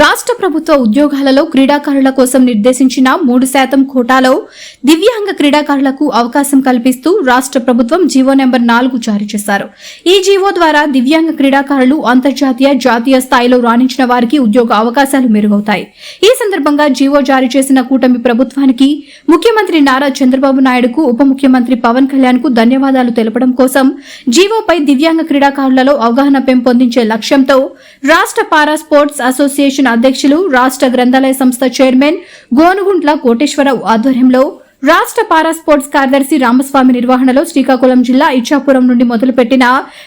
రాష్ట్ర ప్రభుత్వ ఉద్యోగాలలో క్రీడాకారుల కోసం నిర్దేశించిన మూడు శాతం కోటాలో దివ్యాంగ క్రీడాకారులకు అవకాశం కల్పిస్తూ రాష్ట్ర ప్రభుత్వం జీవో నెంబర్ నాలుగు జారీ చేశారు. ఈ జీవో ద్వారా దివ్యాంగ క్రీడాకారులు అంతర్జాతీయ జాతీయ స్థాయిలో రాణించిన వారికి ఉద్యోగ అవకాశాలు మెరుగవుతాయి. ఈ సందర్భంగా జీవో జారీ చేసిన కూటమి ప్రభుత్వానికి ముఖ్యమంత్రి నారా చంద్రబాబు నాయుడుకు ఉప ముఖ్యమంత్రి పవన్ కళ్యాణ్కు ధన్యవాదాలు తెలపడం కోసం జీవోపై దివ్యాంగ క్రీడాకారులలో అవగాహన పెంపొందించే లక్ష్యంతో రాష్ట్ర పారా స్పోర్ట్స్ అసోసియేషన్ అధ్యక్షులు రాష్ట్ర గ్రంథాలయ సంస్థ చైర్మన్ గోనుగుంట్ల కోటేశ్వరరావు ఆధ్వర్యంలో రాష్ట్ర పారా స్పోర్ట్స్ కార్యదర్శి రామస్వామి నిర్వహణలో శ్రీకాకుళం జిల్లా ఇచ్చాపురం నుండి మొదలుపెట్టిన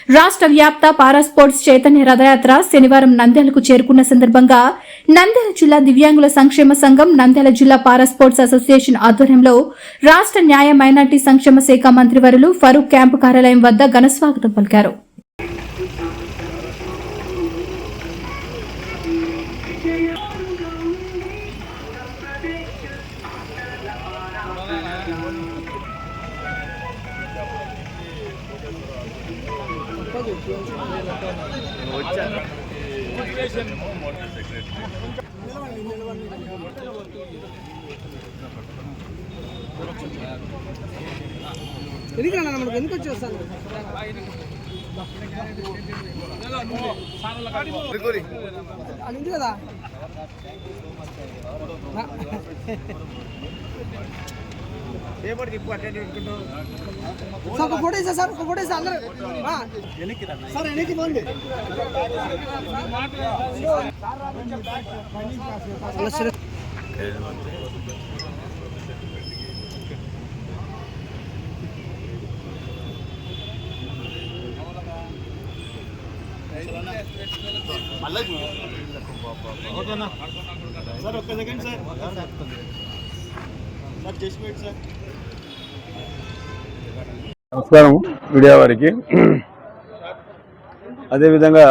రాష్ట్ర వ్యాప్త పారా స్పోర్ట్స్ చైతన్య రథయాత్ర శనివారం నంద్యాలకు చేరుకున్న సందర్భంగా నంద్యాల జిల్లా దివ్యాంగుల సంక్షేమ సంఘం నంద్యాల జిల్లా పారా స్పోర్ట్స్ అసోసియేషన్ ఆధ్వర్యంలో రాష్ట్ర న్యాయ మైనార్టీ సంక్షేమ శాఖ మంత్రివర్యులు ఫరూక్ క్యాంపు కార్యాలయం వద్ద ఘనస్వాగతం పలికారు. ఎందుకు అన్న మనకు ఎందుకు వచ్చేస్తాను అది ఉంది కదా. సార్ ఒక ఫోటో ఇస్తా సార్ ఒక ఫోటో ఇస్తా అందరూ. సార్ వెనక్కి పోండి. అలా సరే. నమస్కారం మీడియా వారికి. అదేవిధంగా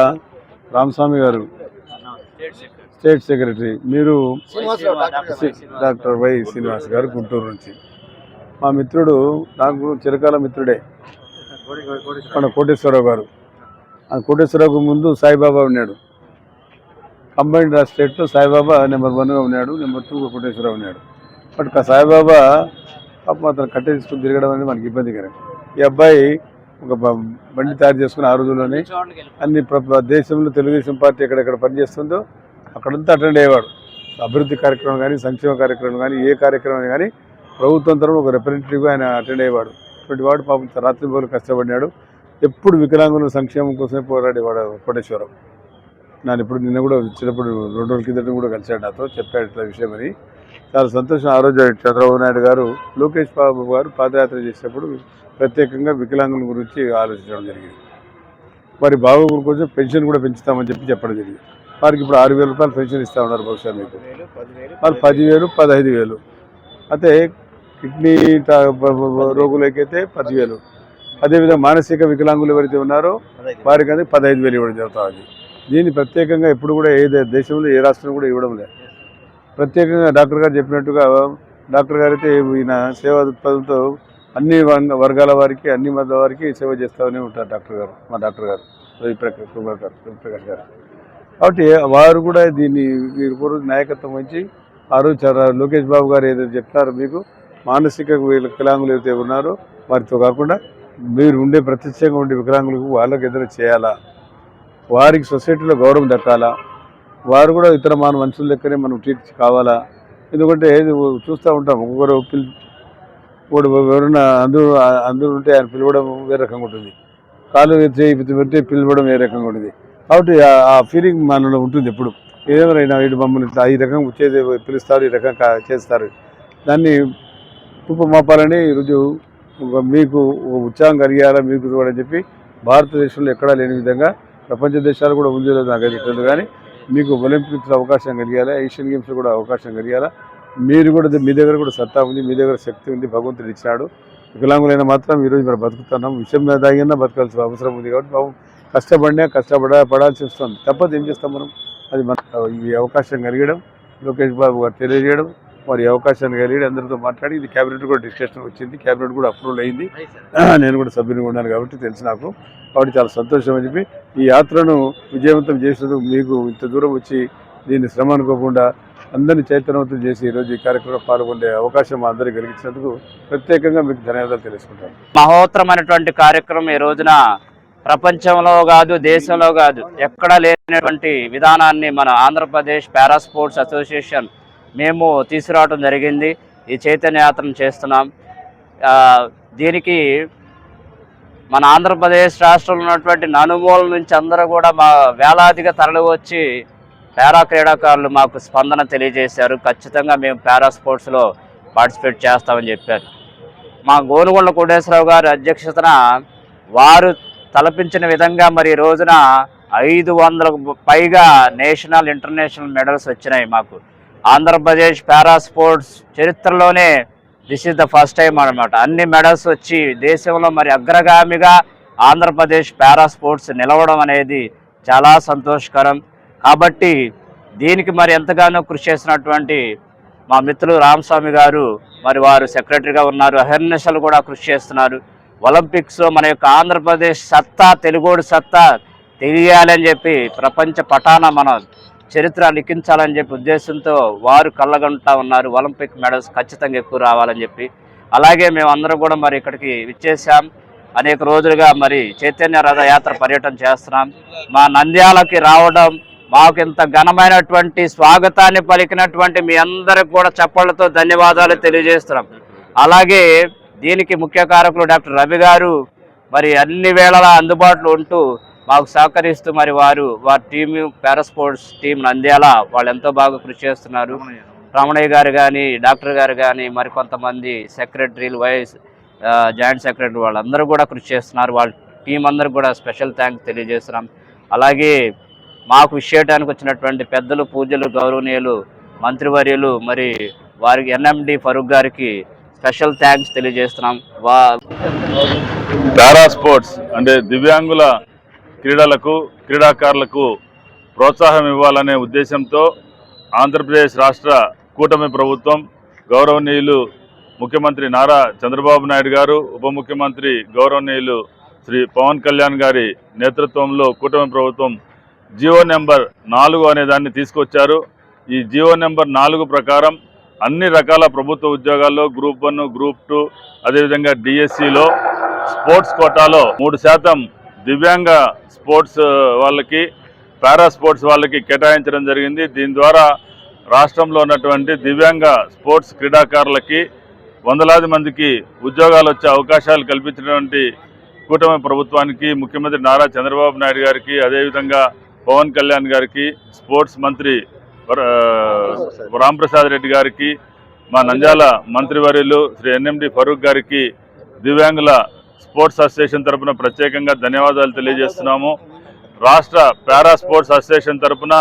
రామస్వామి గారు స్టేట్ సెక్రటరీ మీరు డాక్టర్ వై శ్రీనివాస్ గారు గుంటూరు నుంచి. మా మిత్రుడు నాకు చిరకాల మిత్రుడే మన కోటేశ్వరరావు గారు. ఆ కోటేశ్వరరావుకు ముందు సాయిబాబా ఉన్నాడు. కంబైన్డ్ స్టేట్లో సాయిబాబా నెంబర్ వన్గా ఉన్నాడు నెంబర్ టూ కోటేశ్వరరావు ఉన్నాడు. బట్ సాయిబాబా పాపం అతను కట్టేసుకుని తిరగడం అనేది మనకి ఇబ్బందికరం. ఈ అబ్బాయి ఒక బండి తయారు చేసుకుని ఆ రోజుల్లోనే అన్ని ప్ర- దేశంలో తెలుగుదేశం పార్టీ ఎక్కడెక్కడ పనిచేస్తుందో అక్కడంతా అటెండ్ అయ్యేవాడు. అభివృద్ధి కార్యక్రమం కానీ సంక్షేమ కార్యక్రమం కానీ ఏ కార్యక్రమం కానీ ప్రభుత్వం తరఫున ఒక రిప్రజెంటేటివ్గా ఆయన అటెండ్ అయ్యేవాడు. ఇటువంటి వాడు పాపం రాత్రి పోలు కష్టపడినాడు. ఎప్పుడు వికలాంగుల సంక్షేమం కోసమే పోరాడేవాడు కోటేశ్వరం నేను ఇప్పుడు నిన్న కూడా చిన్నప్పుడు రెండు రోజుల కిందట కూడా కలిశాడు నాతో చెప్పాడు ఇట్లా విషయం అని. చాలా సంతోషం. ఆ రోజు చంద్రబాబు నాయుడు గారు లోకేష్ బాబు గారు పాదయాత్ర చేసేటప్పుడు ప్రత్యేకంగా వికలాంగుల గురించి ఆలోచించడం జరిగింది. మరి బాబు కోసం పెన్షన్ కూడా పెంచుతామని చెప్పి చెప్పడం జరిగింది. వారికి ఇప్పుడు ఆరు వేల రూపాయలు పెన్షన్ ఇస్తా ఉన్నారు బహుశా మీకు. వాళ్ళు పదివేలు పదహైదు వేలు. అయితే కిడ్నీ రోగులకైతే పదివేలు. అదేవిధంగా మానసిక వికలాంగులు ఎవరైతే ఉన్నారో వారికి అది పదహైదు వేలు ఇవ్వడం జరుగుతుంది దీన్ని ప్రత్యేకంగా ఎప్పుడు కూడా ఏ దేశంలో ఏ రాష్ట్రం కూడా ఇవ్వడం లేదు. ప్రత్యేకంగా డాక్టర్ గారు చెప్పినట్టుగా డాక్టర్ గారు అయితే ఈయన సేవా దృక్పథంతో అన్ని వర్గాల వారికి అన్ని మతాల వారికి సేవ చేస్తూనే ఉంటారు డాక్టర్ గారు మా డాక్టర్ గారు రవిప్రకాష్ కుమార్ గారు రవిప్రకాష్ గారు. కాబట్టి వారు కూడా దీన్ని వీరి కూడా నాయకత్వం వచ్చి ఆ రోజు లోకేష్ బాబు గారు ఏదైతే చెప్తారో మీకు మానసిక వికలాంగులు ఏదైతే ఉన్నారో వారితో కాకుండా మీరు ఉండే ప్రత్యక్షంగా ఉండే వికలాంగులకు వాళ్ళకి ఎదురు చేయాలా? వారికి సొసైటీలో గౌరవం దక్కాలా? వారు కూడా ఇతర మన మనుషుల లెక్కనే మనం ట్రీట్ కావాలా? ఎందుకంటే చూస్తూ ఉంటాం. ఒక్కొక్కరు పిల్ వాడు ఎవరైనా అందరూ అందరూ ఉంటే ఆయన పిలవడం వేరే రకంగా ఉంటుంది. కాలు చేయి పెట్టి పిలవడం వేరే రకంగా ఉంటుంది. కాబట్టి ఆ- ఫీలింగ్ మనలో ఉంటుంది ఎప్పుడు. ఏమైనా ఇటు మమ్మల్ని ఇట్లా ఈ రకంగా చేసే పిలుస్తారు ఈ రకంగా చేస్తారు. దాన్ని రూపమాపాలని ఈరోజు మీకు ఉత్సాహం కలిగేలా మీకు కూడా అని చెప్పి భారతదేశంలో ఎక్కడా లేని విధంగా ప్రపంచ దేశాలు కూడా ఉంది నాకు తెలియదు కానీ మీకు ఒలింపిక్స్లో అవకాశం కలిగేలా ఏషియన్ గేమ్స్లో కూడా అవకాశం కలిగేలా. మీరు కూడా మీ దగ్గర కూడా సత్తా ఉంది మీ దగ్గర శక్తి ఉంది భగవంతుడు ఇచ్చాడు వికలాంగులైన మాత్రం ఈరోజు మనం బతుకుతున్నాం. విషయం మీద తాగినా బతకాల్సిన అవసరం ఉంది కాబట్టి పాపం కష్టపడినా కష్టపడ పడాల్సి వస్తుంది. తప్పదు ఏం చేస్తాం మనం? అది మన ఈ అవకాశం కలిగడం లోకేష్ బాబు గారు తెలియజేయడం. మరి అవకాశాన్ని కలిగి అందరితో మాట్లాడి ఇది క్యాబినెట్ కూడా డిస్కషన్ వచ్చింది క్యాబినెట్ కూడా అప్రూవల్ అయింది. నేను కూడా సభ్యునిగా ఉన్నాను కాబట్టి తెలుసు నాకు. కాబట్టి చాలా సంతోషం అని చెప్పి ఈ యాత్రను విజయవంతం చేసినందుకు మీకు ఇంత దూరం వచ్చి దీన్ని శ్రమ అనుకోకుండా అందరినీ చైతన్యవంతం చేసి ఈరోజు ఈ కార్యక్రమంలో పాల్గొనే అవకాశం మా అందరికీ కలిగించినందుకు ప్రత్యేకంగా మీకు ధన్యవాదాలు తెలుసుకుంటాను. మహోత్తరమైనటువంటి కార్యక్రమం ఈ రోజున ప్రపంచంలో కాదు దేశంలో కాదు ఎక్కడా లేనటువంటి విధానాన్ని మన ఆంధ్రప్రదేశ్ పారా స్పోర్ట్స్ అసోసియేషన్ మేము తీసుకురావడం జరిగింది. ఈ చైతన్య యాత్రను చేస్తున్నాం. దీనికి మన ఆంధ్రప్రదేశ్ రాష్ట్రంలో ఉన్నటువంటి నలుమూల నుంచి అందరూ కూడా మా వేలాదిగా తరలి వచ్చి పారా క్రీడాకారులు మాకు స్పందన తెలియజేశారు. ఖచ్చితంగా మేము పారా స్పోర్ట్స్లో పార్టిసిపేట్ చేస్తామని చెప్పారు. మా గోనుగొండ కోటేశ్వరరావు గారి అధ్యక్షతన వారు తలపించిన విధంగా మరి రోజున ఐదు వందలకు పైగా నేషనల్ ఇంటర్నేషనల్ మెడల్స్ వచ్చినాయి మాకు. ఆంధ్రప్రదేశ్ పారా స్పోర్ట్స్ చరిత్రలోనే this is the first time అనమాట అన్ని మెడల్స్ వచ్చి దేశంలో మరి అగ్రగామిగా ఆంధ్రప్రదేశ్ పారా స్పోర్ట్స్ నిలవడం అనేది చాలా సంతోషకరం. కాబట్టి దీనికి మరి ఎంతగానో కృషి చేసినటువంటి మా మిత్రులు రామస్వామి గారు మరి వారు సెక్రటరీగా ఉన్నారు అహర్నిశలు కూడా కృషి చేస్తున్నారు. ఒలింపిక్స్లో మన యొక్క ఆంధ్రప్రదేశ్ సత్తా తెలుగోడు సత్తా తెలియాలని చెప్పి ప్రపంచ పటాన మనం చరిత్ర లిఖించాలని చెప్పి ఉద్దేశంతో వారు కళ్ళగంటా ఉన్నారు. ఒలింపిక్ మెడల్స్ ఖచ్చితంగా ఎక్కువ రావాలని చెప్పి. అలాగే మేము అందరం కూడా మరి ఇక్కడికి విచ్చేసాం అనేక రోజులుగా మరి చైతన్య రథయాత్ర పర్యటన చేస్తున్నాం. మా నంద్యాలకి రావడం మాకు ఇంత ఘనమైనటువంటి స్వాగతాన్ని పలికినటువంటి మీ అందరికి కూడా చప్పళ్ళతో ధన్యవాదాలు తెలియజేస్తున్నాం. అలాగే దీనికి ముఖ్య కారకులు డాక్టర్ రవి గారు మరి అన్ని వేళలా అందుబాటులో ఉంటూ మాకు సహకరిస్తూ మరి వారు వారి టీం పారాస్పోర్ట్స్ టీం నంద్యాల వాళ్ళు ఎంతో బాగా కృషి చేస్తున్నారు. రమణయ్య గారు కానీ డాక్టర్ గారు కానీ మరి కొంతమంది సెక్రటరీలు వైస్ జాయింట్ సెక్రటరీ వాళ్ళందరూ కూడా కృషి చేస్తున్నారు. వాళ్ళ టీం అందరూ కూడా స్పెషల్ థ్యాంక్స్ తెలియజేస్తున్నాం. అలాగే మాకు విషయటానికి వచ్చినటువంటి పెద్దలు పూజలు గౌరవనీయులు మంత్రివర్యులు మరి వారికి ఎన్ఎండి ఫరూక్ గారికి స్పెషల్ థ్యాంక్స్ తెలియజేస్తున్నాం. వా పారా స్పోర్ట్స్ అంటే దివ్యాంగుల క్రీడలకు క్రీడాకారులకు ప్రోత్సాహం ఇవ్వాలనే ఉద్దేశంతో ఆంధ్రప్రదేశ్ రాష్ట్ర కూటమి ప్రభుత్వం గౌరవనీయులు ముఖ్యమంత్రి నారా చంద్రబాబు నాయుడు గారు ఉప ముఖ్యమంత్రి గౌరవనీయులు శ్రీ పవన్ కళ్యాణ్ గారి నేతృత్వంలో కూటమి ప్రభుత్వం జియో నెంబర్ నాలుగు అనే దాన్ని తీసుకొచ్చారు. ఈ జియో నెంబర్ నాలుగు ప్రకారం అన్ని రకాల ప్రభుత్వ ఉద్యోగాల్లో గ్రూప్ వన్ గ్రూప్ టూ అదేవిధంగా డిఎస్సిలో స్పోర్ట్స్ కోటాలో మూడు శాతం దివ్యాంగ స్పోర్ట్స్ వాళ్ళకి పారా స్పోర్ట్స్ వాళ్ళకి కేటాయించడం జరిగింది. దీని ద్వారా రాష్ట్రంలో ఉన్నటువంటి దివ్యాంగ స్పోర్ట్స్ క్రీడాకారులకి వందలాది మందికి ఉద్యోగాలు వచ్చే అవకాశాలు కల్పించినటువంటి కూటమి ప్రభుత్వానికి ముఖ్యమంత్రి నారా చంద్రబాబు నాయుడు గారికి అదేవిధంగా పవన్ కళ్యాణ్ గారికి స్పోర్ట్స్ మంత్రి రాంప్రసాద్ రెడ్డి గారికి మా నంద్యాల మంత్రివర్యులు శ్రీ ఎన్ఎండి ఫరూక్ గారికి దివ్యాంగుల స్పోర్ట్స్ అసోసియేషన్ తరపున ప్రత్యేకంగా ధన్యవాదాలు తెలియజేస్తున్నాము. రాష్ట్ర పారా స్పోర్ట్స్ అసోసియేషన్ తరపున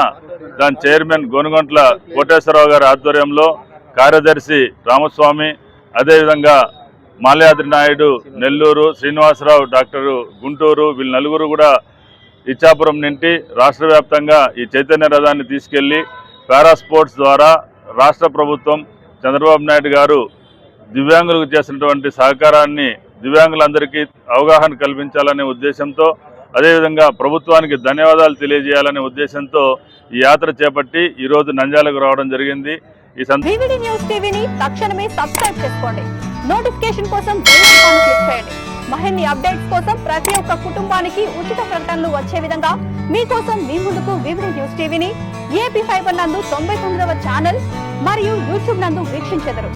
దాని చైర్మన్ గోనుగొంట్ల కోటేశ్వరరావు గారి ఆధ్వర్యంలో కార్యదర్శి రామస్వామి అదేవిధంగా మాల్యాద్రి నాయుడు నెల్లూరు శ్రీనివాసరావు డాక్టర్ గుంటూరు వీళ్ళు నలుగురు కూడా ఇచ్చాపురం నుండి రాష్ట్ర వ్యాప్తంగా ఈ చైతన్య రథాన్ని తీసుకెళ్ళి పారా స్పోర్ట్స్ ద్వారా రాష్ట్ర ప్రభుత్వం చంద్రబాబు నాయుడు గారు దివ్యాంగులకు చేసినటువంటి సహకారాన్ని దివ్యాంగులందరికీ అవగాహన కల్పించాలనే ఉద్దేశంతో అదేవిధంగా ప్రభుత్వానికి ధన్యవాదాలు తెలియజేయాలనే ఉద్దేశంతో ఈ యాత్ర చేపట్టి ఈరోజు నంద్యాలకు రావడం జరిగింది. ఈ సంద న్యూస్ టీవీని తక్షణమే సబ్స్క్రైబ్ చేసుకోండి. నోటిఫికేషన్ కోసం క్లిక్ చేయండి. అప్డేట్స్ కోసం ప్రతి ఒక్క కుటుంబానికి ఉచిత ప్రకటనలు వచ్చే విధంగా మీకోసం మీ ముందుకు వివిడి న్యూస్ టీవీని ఏపీ ఫైబర్ నందు తొంభై తొమ్మిదవ ఛానల్ మరియు యూట్యూబ్ నందు వీక్షించెదరు.